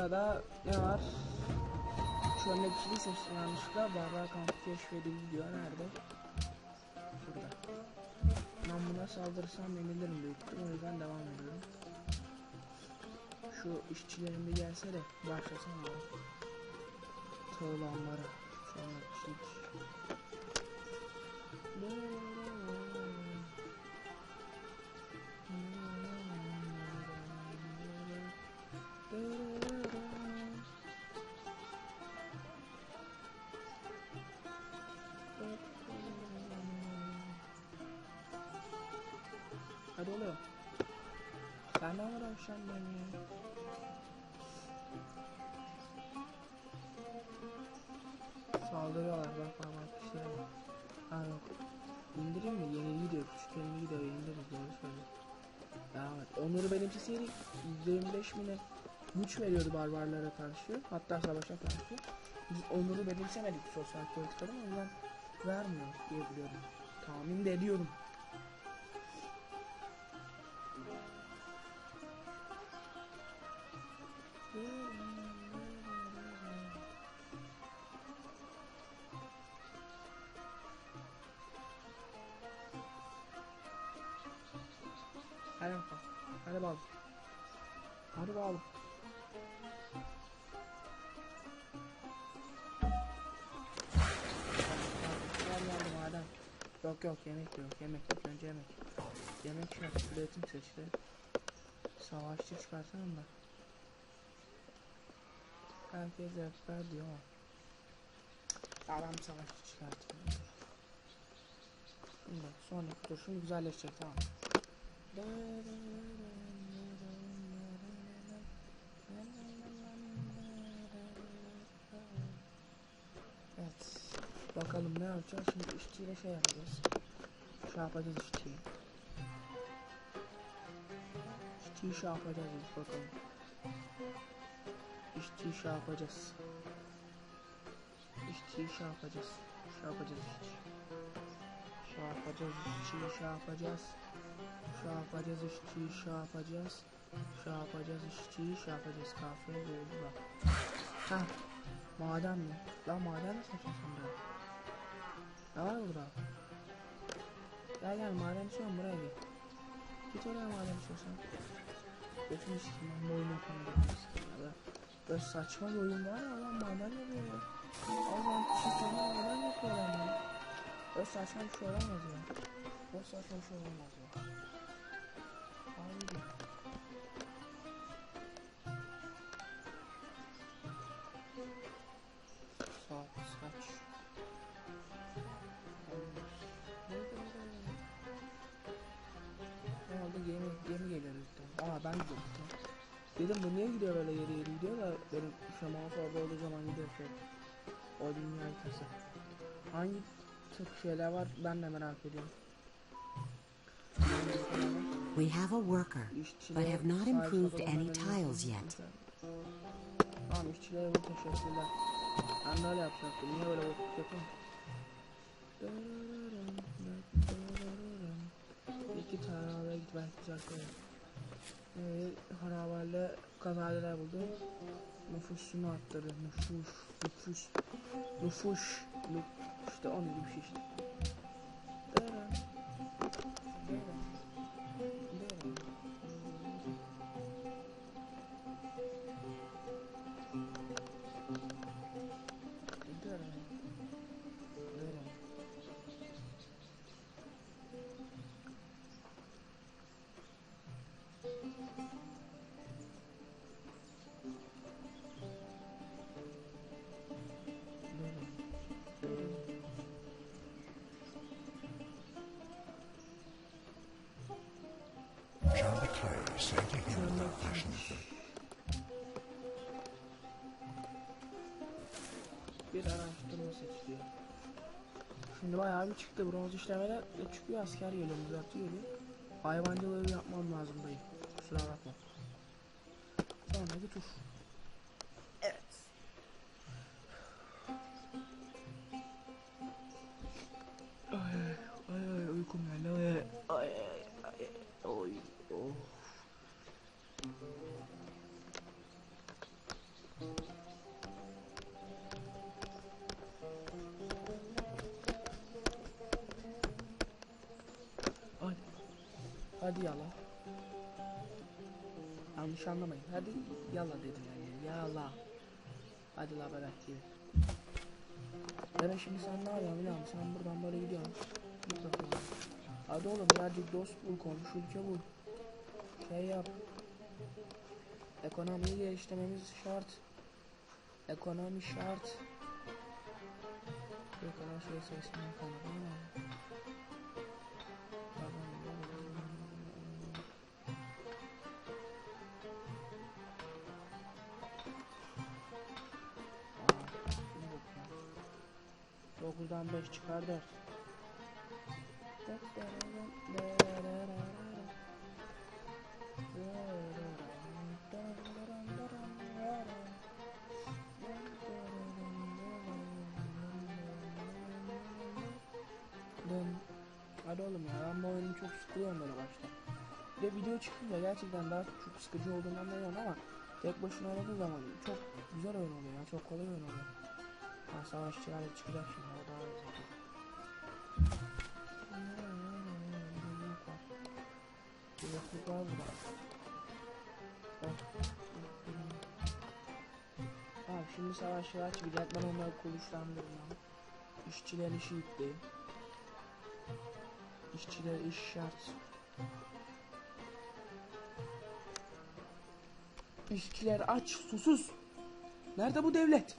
Sırada ne var? Şu anda kişiliği seçtim yanlışlıkla. Barbar kampı keşfedildi diyor. Nerede? Şurada. Ben buna saldırırsam yenilirim büyük. O yüzden devam ediyorum. Şu işçilerin bir gelse de başlasana abi. Tığlanlara. Şu anda Sen ne uğraşacaksın beni ya? Saldırıyorlar bak bak bak var. Ha yok. İndireyim mi? Yeni gidiyor. Küçük yeni gidiyor. İndiririz doğru söylüyor. Devam et. Onur'u benimseseydik %25 bine güç veriyordu barbarlara karşı. Hatta savaşa karşı. Biz Onur'u benimsemedik sosyal politikada o yüzden vermiyor diye biliyorum. Tahmin de ediyorum. Hadi bakalım. Hadi bakalım. Hadi bakalım. Gel geldim Adem. Yok yok yemek yok yemek yok önce yemek. Yemek şart üretim seçti. Savaşçı çıkartalım da. Herkes rehber diyor. Adam savaşçı çıkartıyor. Şimdi sonraki tur şimdi güzelleşecek tamam. Evet. Bakalım ne yapacağız? Şimdi işçiyle şey yapacağız. Şey yapacağız işçiyi. İşçiyi şey yapacağız bakalım. Şey yapacağız. Şey yapacağız. Şey yapacağız. Şey yapacağız şey yapacağız. Şey yapacağız şey yapacağız. Şey yapacağız şey yapacağız. Kafeye doğru bak. Ha. Maden mi? Lan maden mi seçiyorsun burada? Ne var burada? Gel gel maden içiyorum buraya gel. Git oraya maden içiyorsan. Götünü sikeyim ben bu oyunu. Böyle saçma bir oyun var ya lan maden yapıyor ya. Allah'ım çiftliğine maden yapıyor lan ya. Böyle saçma bir şey olamaz ya. Böyle saçma bir şey olamaz ya. Haydi. Saat? Ne oldu gemi, gemi geliyor üstten. Aa ben gidiyorum. Dedim bu niye gidiyor böyle geri geri gidiyor da benim şaman orada olduğu zaman gidiyor şey. O dünya haritası. Hangi tür şeyler var ben de merak ediyorum. We have a worker, but have not improved any tiles yet. Tamam işçilere bu teşekkürler. Ben de öyle yapacaktım. Niye böyle bakıp yapayım? İki tane arabaya git belki güzel harabeyle kazadeler buldu. Nüfusunu arttırdı. Nüfus, nüfus, nüfus, nüf işte onun gibi bir şey işte. Him without passion, Bir araştırma seçiliyor. Şimdi bayağı bir çıktı bronz işlemede e, çıkıyor asker geliyor müzakçı geliyor. Hayvancılığı yapmam lazım dayı. Kusura bakma. Sonraki tur. Evet. Ay ay ay uykum geldi ay ay ay oy oh. Hadi. Hadi yala. Yanlış anlamayın. Hadi yala dedim yani. Yala. Hadi la bebek gibi. Ben şimdi sen ne yapıyorsun lan? Sen buradan böyle gidiyorsun. Mutlaka. Hadi oğlum birazcık dost bul, komşu ülke bul. Şey yap. Ekonomiyi geliştirmemiz şart. Ekonomi şart. Bu kadar şey şimdi bakıyorum. 9'dan 5 çıkar 4. Hadi oğlum ya ben bu oyunu çok sıkılıyorum böyle başta. Bir de video çıkınca gerçekten daha çok sıkıcı olduğunu anlıyorum ama tek başına oynadığı zaman çok güzel oyun oluyor ya çok kolay oyun oluyor. Ha savaşçılar da çıkacak şimdi o daha güzel. Yokluk var burada. Tamam şimdi savaşçılar çıkacak ben onları kılıçlandırmam. İşçiler işi yükleyeyim. İşçiler iş şart. İşçiler aç, susuz. Nerede bu devlet?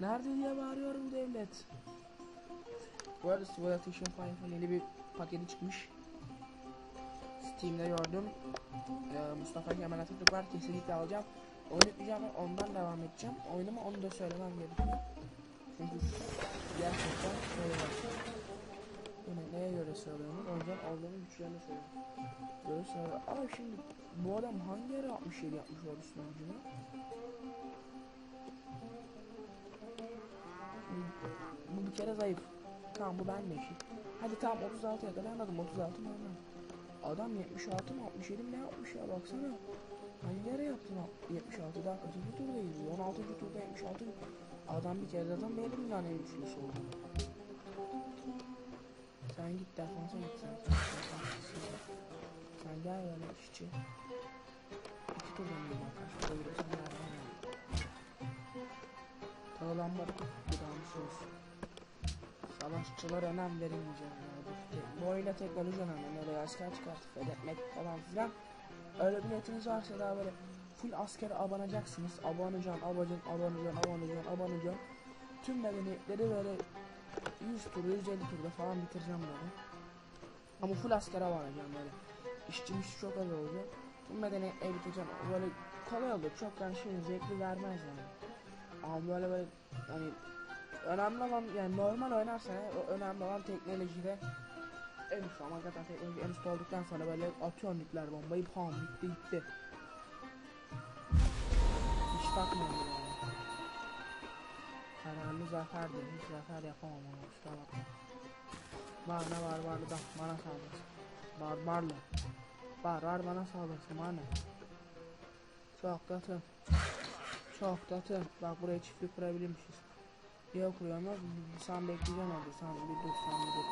Nerede diye bağırıyor bu devlet. Bu arada Civilization 5'in yeni bir paketi çıkmış. Steam'de gördüm. Ee, Mustafa Kemal Atatürk var kesinlikle alacağım. Oyun yükleyeceğim ve ondan devam edeceğim. Oyunumu onu da söylemem gerekiyor. Çünkü gerçekten şöyle. Yine neye göre söylüyorum? O yüzden aldığım güçlerini söylüyorum. Göre söylüyorum. Ama şimdi bu adam hangi yere 67 yapmış ordusuna gücünü? Bu bir kere zayıf. Tamam bu benle eşit. Hadi tamam 36 ya da ben anladım 36 normal. Adam 76 mı 67 mi ne yapmış ya baksana. Hangi yere yaptın o 76 daha kaçıncı turdayız? 16. turda 76. Adam bir kere zaten belli mi yani en güçlüsü oldu. Sen git defansa git sen. Sen gel böyle işçi. İki mı bak sen nereden geldin? Tağlanma gıdamsız. Savaşçılar önem verilmeyecek. Yani. Bu oyuna teknoloji önemli. Öyle asker çıkartıp fethetmek falan filan. Öyle bir niyetiniz varsa daha böyle full askere abanacaksınız. Abanacaksın, abanacaksın, abanacaksın, abanacaksın, abanacaksın. Tüm medeniyetleri böyle 100 tur, 150 turda falan bitireceğim böyle. Ama full askere abanacağım böyle. İşçimiz çok az olacak. Tüm medeniyetleri bitireceğim. Böyle kolay olur. Çok yani şey zevkli vermez yani. Ama böyle böyle hani önemli olan yani normal oynarsan o önemli olan teknolojide en üst ama zaten teknoloji en üst olduktan sonra böyle atıyor nükleer bombayı pam bitti gitti. Hiç takmıyorum diyor. Hiç zafer yapamam ama kusura bakma. Var var da bana saldırsın. Barbarlı. Var bana saldırsın bana. Çok katı. Çok katı. Bak buraya çiftlik kurabilirmişiz. Yok kuruyorum yok. Sen bekleyeceksin orada. Sen bir dur sen bir dur.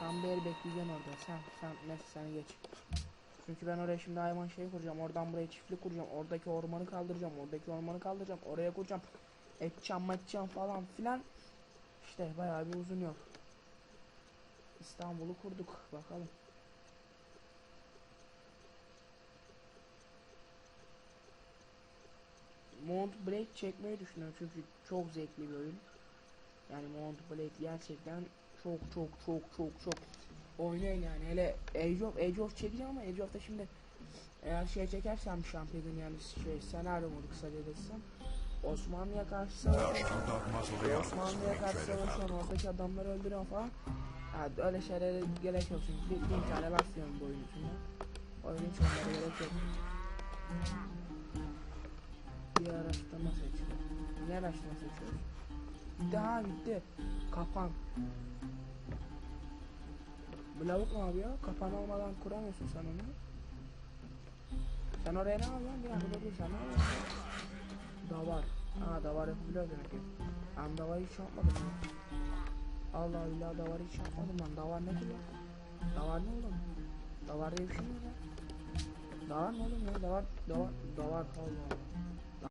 Sen bir el bekleyeceksin orada. Sen sen neyse sen geç. Çünkü ben oraya şimdi hayvan şey kuracağım. Oradan buraya çiftlik kuracağım. Oradaki ormanı kaldıracağım. Oradaki ormanı kaldıracağım. Oraya kuracağım. Edeceğim matacağım falan filan. İşte bayağı bir uzun yol. İstanbul'u kurduk. Bakalım. Mount Blade çekmeyi düşünüyorum çünkü çok zevkli bir oyun. Yani Mount Blade gerçekten çok çok çok çok çok oynayın yani hele Age of Age of çekeceğim ama Age of'ta şimdi eğer şey çekersem şampiyonun yani şey senaryo modu kısaca desem Osmanlı'ya karşı the Osmanlı'ya karşı out. oradaki adamları öldürüyorum falan. Yani öyle şeylere gerek yok çünkü bir, bin tane laf yiyorum bu oyun içinde. Oyun hiç onlara gerek yok. Bir araştırma seçiyorum. Ne araştırma seçiyoruz? Daha gitti. Kapan. Bu lavuk ne yapıyor? Kapan olmadan kuramıyorsun sen onu. Sen oraya ne yapıyorsun? Bir dakika dur sen ne yapıyorsun? Davar. Aa davar yapabiliyor demek ki. Ben davar hiç yapmadım ya. Allah Allah davar hiç yapmadım ben. Davar ne ki? Davar ne oğlum? Davar diye bir şey mi var? Davar ne oğlum ya? Davar, davar, davar. Allah Allah.